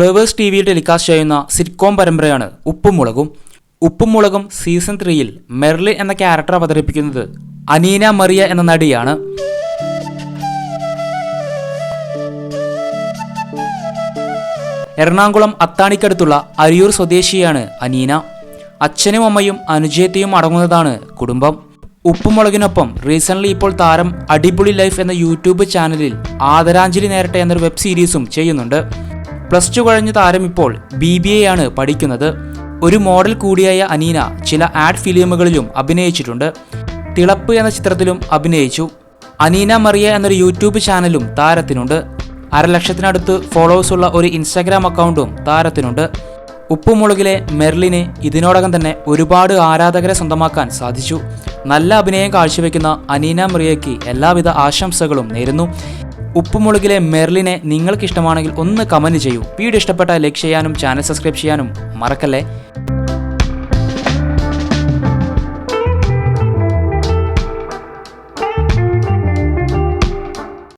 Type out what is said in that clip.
Flowers T വിയിൽ telecast ചെയ്യുന്ന sitcom പരമ്പരയാണ് ഉപ്പും മുളകും ഉപ്പും മുളകും സീസൺ ത്രീയിൽ മെർലിൻ എന്ന ക്യാരക്ടർ അവതരിപ്പിക്കുന്നത് അനീന മറിയ എന്ന നടിയാണ്. എറണാകുളം അത്താണിക്കടുത്തുള്ള അരിയൂർ സ്വദേശിയാണ് അനീന. അച്ഛനും അമ്മയും അനുജയത്തെയും അടങ്ങുന്നതാണ് കുടുംബം. ഉപ്പുമുളകിനൊപ്പം റീസെന്റ് ഇപ്പോൾ താരം അടിപൊളി ലൈഫ് എന്ന യൂട്യൂബ് ചാനലിൽ ആദരാഞ്ജലി നേരട്ടെ എന്നൊരു വെബ് സീരീസും ചെയ്യുന്നുണ്ട്. പ്ലസ് ടു കഴിഞ്ഞ താരം ഇപ്പോൾ ബി ബി എ ആണ് പഠിക്കുന്നത്. ഒരു മോഡൽ കൂടിയായ അനീന ചില ആഡ് ഫിലിമുകളിലും അഭിനയിച്ചിട്ടുണ്ട്. തിളപ്പ് എന്ന ചിത്രത്തിലും അഭിനയിച്ചു. അനീന മറിയ എന്നൊരു യൂട്യൂബ് ചാനലും താരത്തിനുണ്ട്. അരലക്ഷത്തിനടുത്ത് ഫോളോവേഴ്സ് ഉള്ള ഒരു ഇൻസ്റ്റാഗ്രാം അക്കൗണ്ടും താരത്തിനുണ്ട്. ഉപ്പുമുളകിലെ മെർലിന് ഇതിനോടകം തന്നെ ഒരുപാട് ആരാധകരെ സ്വന്തമാക്കാൻ സാധിച്ചു. നല്ല അഭിനയം കാഴ്ചവെക്കുന്ന അനീന മറിയയ്ക്ക് എല്ലാവിധ ആശംസകളും നേരുന്നു. ഉപ്പുമുളകിലെ മെർലിനെ നിങ്ങൾക്ക് ഇഷ്ടമാണെങ്കിൽ ഒന്ന് കമന്റ് ചെയ്യൂ. വീഡിയോ ഇഷ്ടപ്പെട്ടാൽ ലൈക്ക് ചെയ്യാനും ചാനൽ സബ്സ്ക്രൈബ് ചെയ്യാനും മറക്കല്ലേ?